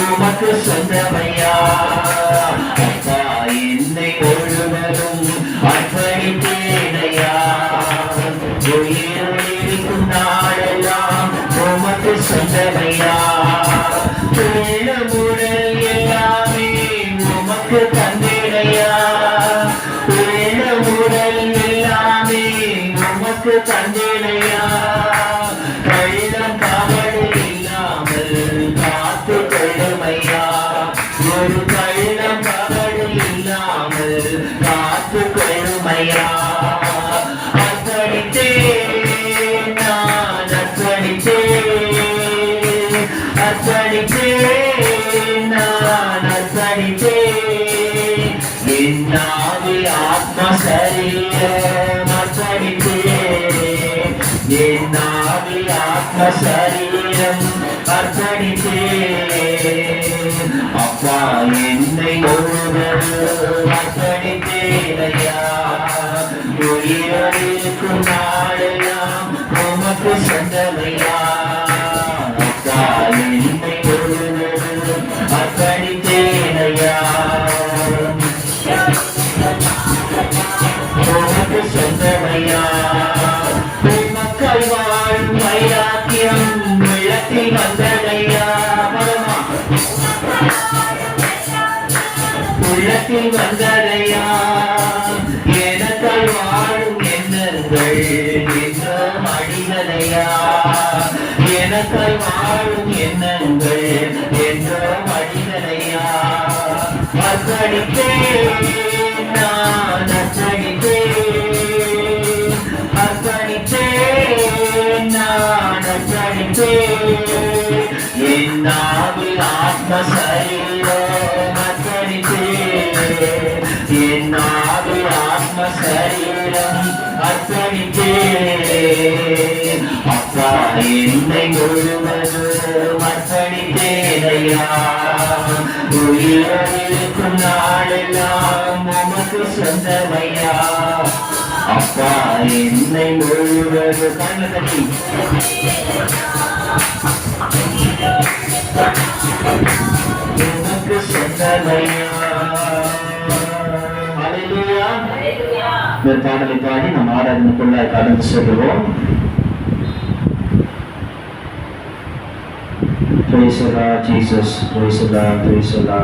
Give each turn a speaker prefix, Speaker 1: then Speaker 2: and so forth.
Speaker 1: உமக்கு சொந்தமையா அப்பா என்னை முழுவதும் அர்ப்பணித்தேனையா உயிரோடு இருக்கும் உமக்கு தந்தேனையா? கள்ளம் தவறு இல்லாமல் காத்து கொள்ளுமையா? ஒரு கள்ளம் கவலை இல்லாமல் காத்து கொள்ளுமையா? அர்ப்பணித்தேன் நான் அர்ப்பணித்தேன். அர்ப்பணித்தேன் நான் அர்ப்பணித்தேன். என் ஆத்ம சரீரம் அர்ப்பணித்தேன் என் ஆத்ம சரீரம் அர்ப்பணித்தேன். அப்பா என்னை ஒருவர் அர்ப்பணித்தேனையா உயிரிருக்கும் உலகில் வந்தடையா? எனக்கள் வாழும் எண்ணங்கள் இன்னும் அழிவதையா எனக்கள் வாழும் எண்ணங்கள் என்றும் அழிவதையா அர்ப்பணித்தேன் நான். ஆவில் ஆத்ம சரீரம் அர்ப்பணித்தேன் என் அப்பா என்னை முழுவதும் அர்ப்பணித்தேனையா உயிரிருக்கும் நான் உமக்கு சொந்தமையா அப்பா என்னை முழுவதும் கண்ணு தட்டி உமக்கு சொந்தமையா ஹalleluya இந்த பாடலை பாடி நம் ஆராதனைக்குள்ள கடந்து செல்வோம் Praise the Lord Jesus, praise the Lord, praise the Lord.